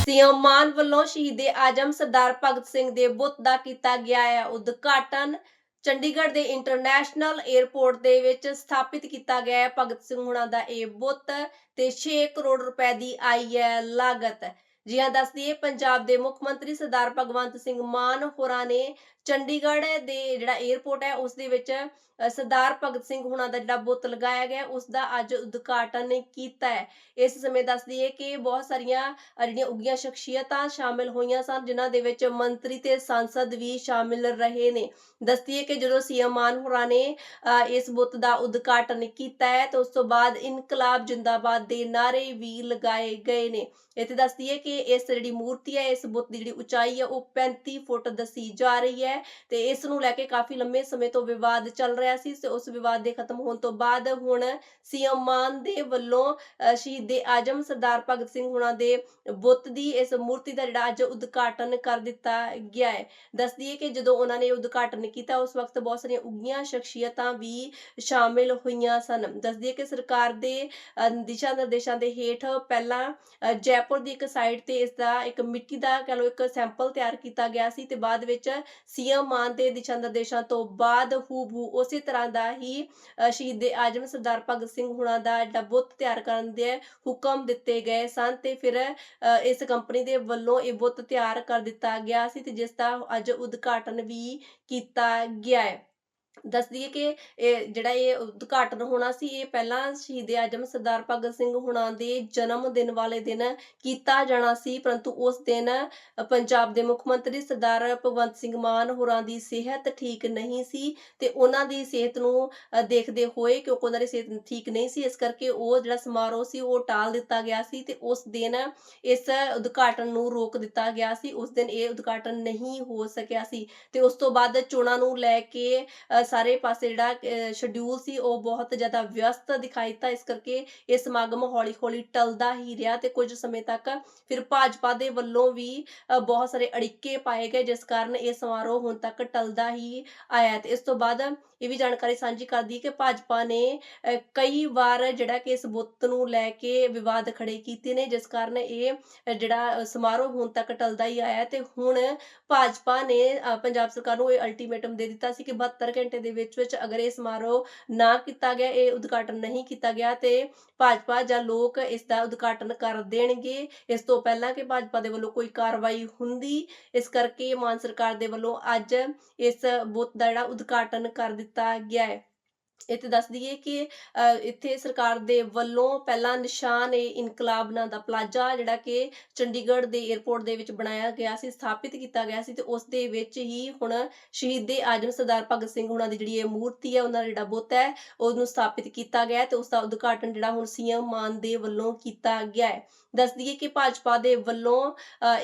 CM ਮਾਨ ਵੱਲੋਂ ਸ਼ਹੀਦੇ ਆਜਮ ਸਰਦਾਰ ਭਗਤ ਸਿੰਘ ਦੇ ਬੁੱਤ ਦਾ ਕੀਤਾ ਗਿਆ ਹੈ। ਉਦਘਾਟਨ ਚੰਡੀਗੜ੍ਹ ਦੇ ਇੰਟਰਨੈਸ਼ਨਲ 에ਅਰਪੋਰਟ ਦੇ ਵਿੱਚ ਸਥਾਪਿਤ ਕੀਤਾ ਗਿਆ ਹੈ। ਭਗਤ ਸਿੰਘ ਹੁਣਾਂ ਦਾ ਇਹ ਬੁੱਤ ਤੇ 6 ਕਰੋੜ ਰੁਪਏ ਦੀ ਆਈ ਹੈ ਲਾਗਤ। ਜੀ ਹਾਂ ਦੱਸ ਦਈਏ ਪੰਜਾਬ ਦੇ ਮੁੱਖ ਮੰਤਰੀ ਸਰਦਾਰ ਭਗਵੰਤ ਸਿੰਘ ਮਾਨ ਹੋਰਾਂ ਨੇ ਚੰਡੀਗੜ੍ਹ ਦੇ ਜਿਹੜਾ 에ਅਰਪੋਰਟ ਹੈ ਉਸ ਦੇ ਵਿੱਚ ਸਰਦਾਰ ਭਗਤ ਸਿੰਘ ਹੁਣਾਂ ਦਾ ਜਿਹੜਾ ਬੁੱਤ ਲਗਾਇਆ ਗਿਆ ਉਸ ਦਾ ਅੱਜ ਉਦਘਾਟਨ ਕੀਤਾ ਹੈ। ਇਸ ਸਮੇਂ ਦੱਸ ਦਈਏ ਕਿ ਬਹੁਤ ਸਾਰੀਆਂ ਅ, ਜਿਹੜੀਆਂ ਉੱਗੀਆਂ ਸ਼ਖਸੀਅਤਾਂ ਸ਼ਾਮਿਲ ਹੋਈਆਂ ਸਨ ਜਿਨ੍ਹਾਂ ਦੇ ਵਿੱਚ ਮੰਤਰੀ ਤੇ ਸੰਸਦ ਵੀ ਸ਼ਾਮਿਲ ਰਹੇ ਨੇ। ਦੱਸਦੀਏ ਕਿ ਜਦੋਂ ਸੀਐਮ ਮਾਨ ਹੋਰਾਂ ਨੇ ਇਸ ਬੁੱਤ ਦਾ ਉਦਘਾਟਨ ਕੀਤਾ ਹੈ ਤੇ ਉਸ ਤੋਂ ਬਾਅਦ ਇਨਕਲਾਬ ਜਿੰਦਾਬਾਦ ਦੇ ਨਾਰੇ ਵੀ ਲਗਾਏ ਗਏ ਨੇ। ਇੱਥੇ ਦੱਸਦੀਏ ਕਿ ਇਸ ਜਿਹੜੀ ਮੂਰਤੀ ਹੈ, ਇਸ ਬੁੱਤ ਦੀ ਜਿਹੜੀ ਉਚਾਈ ਹੈ, ਉਹ 35 ਫੁੱਟ ਦੱਸੀ ਜਾ ਰਹੀ ਹੈ ਤੇ ਇਸ ਨੂੰ ਲੈ ਕੇ ਕਾਫੀ ਲੰਮੇ ਸਮੇਂ ਤੋਂ ਵਿਵਾਦ ਚੱਲ ਰਿਹਾ ਸੀ ਤੇ ਉਸ ਵਿਵਾਦ ਦੇ ਖਤਮ ਹੋਣ ਤੋਂ ਬਾਅਦ ਹੁਣ ਸੀਐਮ ਮਾਨ ਦੇ ਵੱਲੋਂ ਸ਼ਹੀਦੇ ਆਜਮ ਸਰਦਾਰ ਭਗਤ ਸਿੰਘ ਹੁਣਾਂ ਦੇ ਬੁੱਤ ਦੀ ਇਸ ਮੂਰਤੀ ਦਾ ਜਿਹੜਾ ਅੱਜ ਉਦਘਾਟਨ ਕਰ ਦਿੱਤਾ ਗਿਆ ਹੈ। ਦੱਸ ਦਈਏ ਕਿ ਜਦੋਂ ਉਹਨਾਂ ਨੇ ਉਦਘਾਟਨ ਕੀਤਾ, ਉਸ ਵਕਤ ਬਹੁਤ ਸਾਰੀਆਂ ਉੱਗੀਆਂ ਸ਼ਖਸੀਅਤਾਂ ਵੀ ਸ਼ਾਮਿਲ ਹੋਈਆਂ ਸਨ। ਦੱਸ ਦਈਏ ਕਿ ਸਰਕਾਰ ਦੇ ਦਿਸ਼ਾ ਨਿਰਦੇਸ਼ਾਂ ਦੇ ਹੇਠ ਪਹਿਲਾਂ ਜੈਪੁਰ ਦੀ ਇੱਕ ਸਾਈਡ ਤੇ ਇਸ ਦਾ ਇੱਕ ਮਿੱਟੀ ਦਾ ਕਹ ਲਓ ਇੱਕ ਸੈਂਪਲ ਤਿਆਰ ਕੀਤਾ ਗਿਆ ਸੀ ਤੇ ਬਾਅਦ ਵਿੱਚ ਸੀਐਮ ਮਾਨ ਦੇ ਦਿਸ਼ਾ ਨਿਰਦੇਸ਼ਾਂ ਤੋਂ ਬਾਅਦ ਹੂਬਹੂ ਉਸੇ ਤਰ੍ਹਾਂ ਦਾ ਹੀ ਸ਼ਹੀਦ ਸ਼ਹੀਦੇ ਆਜਮ ਸਰਦਾਰ ਭਗਤ ਸਿੰਘ ਹੁਣਾਂ ਦਾ ਜਿਹੜਾ ਬੁੱਤ ਤਿਆਰ ਕਰਨ ਦੇ ਹੁਕਮ ਦਿੱਤੇ ਗਏ ਸਨ ਤੇ ਫਿਰ ਇਸ ਕੰਪਨੀ ਦੇ ਵੱਲੋਂ ਇਹ ਬੁੱਤ ਤਿਆਰ ਕਰ ਦਿੱਤਾ ਗਿਆ ਸੀ ਤੇ ਜਿਸ ਦਾ ਅੱਜ ਉਦਘਾਟਨ ਵੀ ਕੀਤਾ ਗਿਆ ਹੈ। ਦੱਸ ਦਈਏ ਕਿ ਇਹ ਜਿਹੜਾ ਇਹ ਉਦਘਾਟਨ ਹੋਣਾ ਸੀ, ਇਹ ਪਹਿਲਾਂ ਸ਼ਹੀਦੇ ਆਜਮ ਸਰਦਾਰ ਭਗਤ ਸਿੰਘ ਹੁਣਾਂ ਦੇ ਜਨਮ ਦਿਨ ਵਾਲੇ ਦਿਨ ਕੀਤਾ ਜਾਣਾ ਸੀ, ਪਰੰਤੂ ਉਸ ਦਿਨ ਪੰਜਾਬ ਦੇ ਮੁੱਖ ਮੰਤਰੀ ਸਰਦਾਰ ਭਗਵੰਤ ਸਿੰਘ ਮਾਨ ਹੋਰਾਂ ਦੀ ਸਿਹਤ ਠੀਕ ਨਹੀਂ ਸੀ ਤੇ ਉਹਨਾਂ ਦੀ ਸਿਹਤ ਨੂੰ ਦੇਖਦੇ ਹੋਏ ਕਿਉਂਕਿ ਉਹਨਾਂ ਦੀ ਸਿਹਤ ਠੀਕ ਨਹੀਂ ਸੀ, ਇਸ ਕਰਕੇ ਉਹ ਜਿਹੜਾ ਸਮਾਰੋਹ ਸੀ ਉਹ ਟਾਲ ਦਿੱਤਾ ਗਿਆ ਸੀ ਤੇ ਉਸ ਦਿਨ ਇਸ ਉਦਘਾਟਨ ਨੂੰ ਰੋਕ ਦਿੱਤਾ ਗਿਆ ਸੀ, ਉਸ ਦਿਨ ਇਹ ਉਦਘਾਟਨ ਨਹੀਂ ਹੋ ਸਕਿਆ ਸੀ ਤੇ ਉਸ ਤੋਂ ਬਾਅਦ ਚੋਣਾਂ ਨੂੰ ਲੈ ਕੇ ਸਾਰੇ ਪਾਸੇ ਜਿਹੜਾ ਸ਼ਡਿਊਲ ਸੀ ਉਹ ਬਹੁਤ ਜ਼ਿਆਦਾ ਵਿਅਸਤ ਦਿਖਾਈ ਦਿੱਤਾ। ਇਸ ਕਰਕੇ ਇਹ ਸਮਾਗਮ ਹੌਲੀ ਹੌਲੀ ਟਲਦਾ ਹੀ ਰਿਹਾ ਤੇ ਕੁਝ ਸਮੇਂ ਤੱਕ ਫਿਰ ਭਾਜਪਾ ਦੇ ਵੱਲੋਂ ਵੀ ਬਹੁਤ ਸਾਰੇ ਅੜਿੱਕੇ ਪਾਏ ਗਏ ਜਿਸ ਕਾਰਨ ਇਹ ਸਮਾਰੋਹ ਹੁਣ ਤੱਕ ਟਲਦਾ ਹੀ ਆਇਆ ਤੇ ਇਸ ਤੋਂ ਬਾਅਦ ਇਹ ਵੀ ਜਾਣਕਾਰੀ ਸਾਂਝੀ ਕਰਦੀ ਕਿ ਭਾਜਪਾ ਨੇ ਕਈ ਵਾਰ ਜਿਹੜਾ ਕਿ ਇਸ ਬੁੱਤ ਨੂੰ ਲੈ ਕੇ ਵਿਵਾਦ ਖੜੇ ਕੀਤੇ ਨੇ ਜਿਸ ਕਾਰਨ ਇਹ ਅ, ਜਿਹੜਾ ਸਮਾਰੋਹ ਹੁਣ ਤੱਕ ਟਲਦਾ ਹੀ ਆਇਆ ਤੇ ਹੁਣ ਭਾਜਪਾ ਨੇ ਪੰਜਾਬ ਸਰਕਾਰ ਨੂੰ ਇਹ ਅਲਟੀਮੇਟਮ ਦੇ ਦਿੱਤਾ ਸੀ ਕਿ 72 ਘੰਟੇ ਦੇ ਵਿੱਚ ਵਿੱਚ ਅਗਰ ਇਹ ਸਮਾਰੋਹ ਨਾ ਕੀਤਾ ਗਿਆ, ਇਹ ਉਦਘਾਟਨ ਨਹੀਂ ਕੀਤਾ ਗਿਆ ਤੇ ਭਾਜਪਾ ਜਾਂ ਲੋਕ ਇਸ ਦਾ ਉਦਘਾਟਨ ਕਰ ਦੇਣਗੇ। ਇਸ ਤੋਂ ਪਹਿਲਾਂ ਕਿ ਭਾਜਪਾ ਦੇ ਵੱਲੋਂ ਕੋਈ ਕਾਰਵਾਈ ਹੁੰਦੀ, ਇਸ ਕਰਕੇ ਮਾਨ ਸਰਕਾਰ ਦੇ ਵੱਲੋਂ ਅੱਜ ਇਸ ਬੁੱਤ ਦਾ ਜਿਹੜਾ ਉਦਘਾਟਨ ਕਰ ਦਿੱਤਾ ਗਿਆ ਹੈ। ਇੱਥੇ ਦੱਸ ਦਈਏ ਕਿ ਇੱਥੇ ਸਰਕਾਰ ਦੇ ਵੱਲੋਂ ਪਹਿਲਾ ਨਿਸ਼ਾਨ ਇਹ ਇਨਕਲਾਬ ਨਾਂ ਦਾ ਪਲਾਜ਼ਾ ਜਿਹੜਾ ਕਿ ਚੰਡੀਗੜ੍ਹ ਦੇ 에ਅਰਪੋਰਟ ਦੇ ਵਿੱਚ ਬਣਾਇਆ ਗਿਆ ਸੀ, ਸਥਾਪਿਤ ਕੀਤਾ ਗਿਆ ਸੀ ਤੇ ਉਸ ਦੇ ਵਿੱਚ ਹੀ ਹੁਣ ਸ਼ਹੀਦੇ ਆਜਮ ਸਰਦਾਰ ਭਗਤ ਸਿੰਘ ਹੁਣਾਂ ਦੀ ਜਿਹੜੀ ਇਹ ਮੂਰਤੀ ਹੈ, ਉਹਨਾਂ ਦਾ ਜਿਹੜਾ ਬੁੱਤ ਹੈ, ਉਹਨੂੰ ਸਥਾਪਿਤ ਕੀਤਾ ਗਿਆ ਤੇ ਉਸ ਦਾ ਉਦਘਾਟਨ ਜਿਹੜਾ ਹੁਣ ਸੀਐਮ ਮਾਨ ਦੇ ਵੱਲੋਂ ਕੀਤਾ ਗਿਆ ਹੈ। ਦੱਸ ਦਈਏ ਕਿ ਭਾਜਪਾ ਦੇ ਵੱਲੋਂ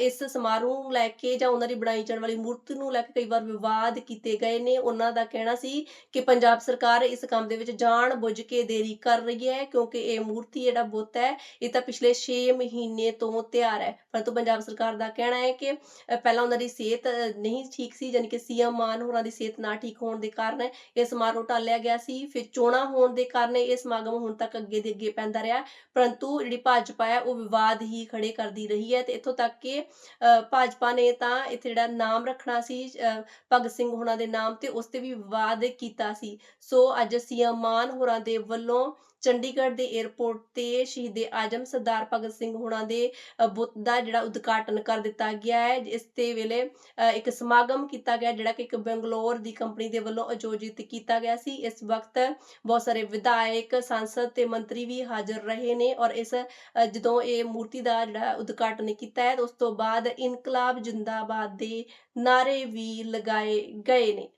ਇਸ ਸਮਾਰੋਹ ਨੂੰ ਲੈ ਕੇ ਜਾਂ ਉਹਨਾਂ ਦੀ ਬਣਾਈ ਜਾਣ ਵਾਲੀ ਮੂਰਤੀ ਨੂੰ ਲੈ ਕੇ ਕਈ ਵਾਰ ਵਿਵਾਦ ਕੀਤੇ ਗਏ ਨੇ। ਉਹਨਾਂ ਦਾ ਕਹਿਣਾ ਸੀ ਕਿ ਪੰਜਾਬ ਸਰਕਾਰ ਇਸ ਕੰਮ ਦੇ ਵਿੱਚ ਜਾਣ ਬੁੱਝ ਕੇ ਦੇਰੀ ਕਰ ਰਹੀ ਹੈ, ਕਿਉਂਕਿ ਇਹ ਮੂਰਤੀ ਜਿਹੜਾ ਬੁੱਤ ਹੈ, ਇਹ ਤਾਂ ਪਿਛਲੇ 6 ਮਹੀਨੇ ਤੋਂ ਤਿਆਰ ਹੈ। ਪਰੰਤੂ ਪੰਜਾਬ ਸਰਕਾਰ ਦਾ ਕਹਿਣਾ ਹੈ ਕਿ ਪਹਿਲਾਂ ਉਹਨਾਂ ਦੀ ਸਿਹਤ ਨਹੀਂ ਠੀਕ ਸੀ ਯਾਨੀ ਕਿ ਸੀਐਮ ਮਾਨ ਹੋਰਾਂ ਦੀ ਸਿਹਤ ਨਾ ਠੀਕ ਹੋਣ ਦੇ ਕਾਰਨ ਇਹ ਸਮਾਰੋਹ ਟਾਲਿਆ ਗਿਆ ਸੀ। ਫਿਰ ਚੋਣਾਂ ਹੋਣ ਦੇ ਕਾਰਨ ਇਹ ਸਮਾਗਮ ਹੁਣ ਤੱਕ ਅੱਗੇ ਦੇ ਅੱਗੇ ਪੈਂਦਾ ਰਿਹਾ। ਪਰੰਤੂ ਜਿਹੜੀ ਭਾਜਪਾ ਹੈ, ਉਹ ਵਿਵਾਦ ਹੀ ਖੜੇ ਕਰਦੀ ਰਹੀ ਹੈ ਤੇ ਇੱਥੋਂ ਤੱਕ ਕਿ ਭਾਜਪਾ ਨੇ ਤਾਂ ਇੱਥੇ ਜਿਹੜਾ ਨਾਮ ਰੱਖਣਾ ਸੀ ਭਗਤ ਸਿੰਘ ਹੋਰਾਂ ਦੇ ਨਾਮ ਤੇ ਉਸ ਤੇ ਵੀ ਵਿਵਾਦ ਕੀਤਾ ਸੀ। ਸੋ ਅੱਜ ਸੀਐਮ ਮਾਨ ਹੋਰਾਂ ਦੇ ਵੱਲੋਂ ਚੰਡੀਗੜ੍ਹ ਦੇ 에ਅਰਪੋਰਟ ਤੇ ਸ਼ਹੀਦੇ ਆਜਮ ਸਰਦਾਰ ਭਗਤ ਸਿੰਘ ਹੋਣਾ ਦੇ ਬੁੱਤ ਦਾ ਜਿਹੜਾ ਉਦਘਾਟਨ ਕਰ ਦਿੱਤਾ ਗਿਆ ਹੈ ਇਸ ਤੇ ਵੇਲੇ ਅ, ਇੱਕ ਸਮਾਗਮ ਕੀਤਾ ਗਿਆ ਜਿਹੜਾ ਕਿ ਇੱਕ ਬੰਗਲੌਰ ਦੀ ਕੰਪਨੀ ਦੇ ਵੱਲੋਂ ਆਯੋਜਿਤ ਕੀਤਾ ਗਿਆ ਸੀ। ਇਸ ਵਕਤ ਬਹੁਤ ਸਾਰੇ ਵਿਧਾਇਕ ਸੰਸਦ ਤੇ ਮੰਤਰੀ ਵੀ ਹਾਜ਼ਰ ਰਹੇ ਨੇ ਔਰ ਇਸ ਅ, ਜਦੋਂ ਇਹ ਮੂਰਤੀ ਦਾ ਜਿਹੜਾ ਉਦਘਾਟਨ ਕੀਤਾ ਹੈ ਉਸ ਤੋਂ ਬਾਅਦ ਇਨਕਲਾਬ ਜਿੰਦਾਬਾਦ ਦੇ ਨਾਰੇ ਵੀ ਲਗਾਏ ਗਏ ਨੇ।